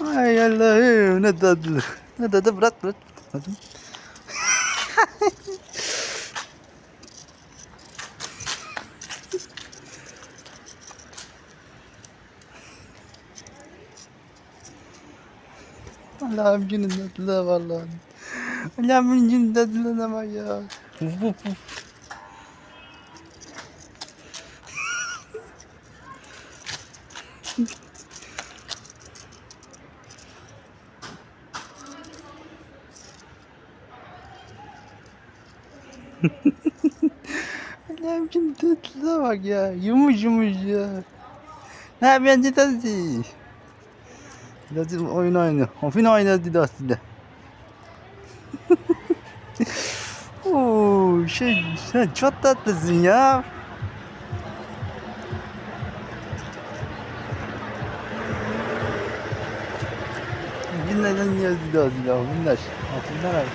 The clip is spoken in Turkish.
Ay Allah'ım ne tatlı. Ne tatlı bırak bırak. Hadi. Allah'ım günün tatlılığı vallahi. Allah'ım günün tatlılığına bak ya. Uf. Allah'ım günün tatlılığına bak ya. Yumuş yumuş ya. Ne yapıyorsun tatlı? Hadi oyun oyna. Oyun oyna dedi aslında. Oo, şey sen çok tatlısın ya. Günlerden geldi de aslında. Günler. Günler abi.